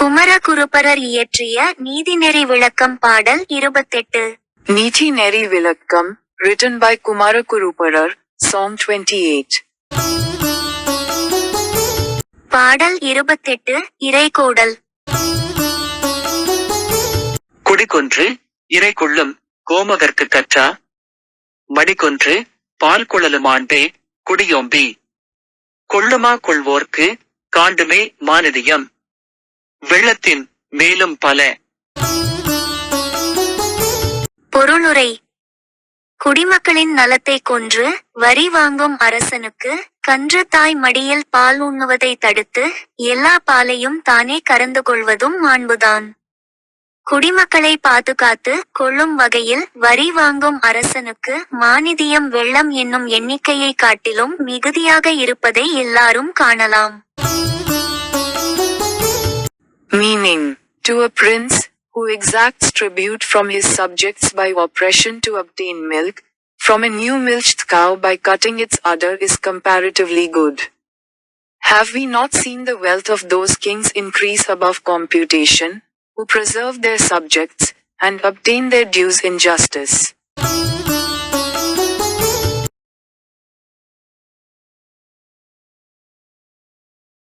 குமரகுருபரர் இயற்றிய நீதிநெறி விளக்கம் பாடல் இருபத்தெட்டு. Niti Neri Vilakkam, written by Kumarakuruparar, Song 28. பாடல் இருபத்தெட்டு இறைகோடல். குடிகொன்று இறை கொள்ளும் கோமகர்க்கு கற்றா. மடிகொன்று பால் குழலுமாண்டே குடியோம்பி. கொள்ளுமா கொள்வோர்க்கு காண்டுமே மானதியம். வெள்ளத்தின் மேலும் பல. பொருளுரை. குடிமக்களின் நலத்தை கொன்று வரி வாங்கும் அரசனுக்கு கன்று தாய் மடியில் பால் உண்ணுவதை தடுத்து எல்லா பாலையும் தானே கறந்து கொள்வதும் மாண்புதான். குடிமக்களை பாதுகாத்து கொள்ளும் வகையில் வரி வாங்கும் அரசனுக்கு மானிதியம் வெள்ளம் என்னும் எண்ணிக்கையை காட்டிலும் மிகுதியாக இருப்பதை எல்லாரும் காணலாம். Meaning, to a prince, who exacts tribute from his subjects by oppression to obtain milk, from a new milched cow by cutting its udder is comparatively good. Have we not seen the wealth of those kings increase above computation, who preserve their subjects, and obtain their dues in justice?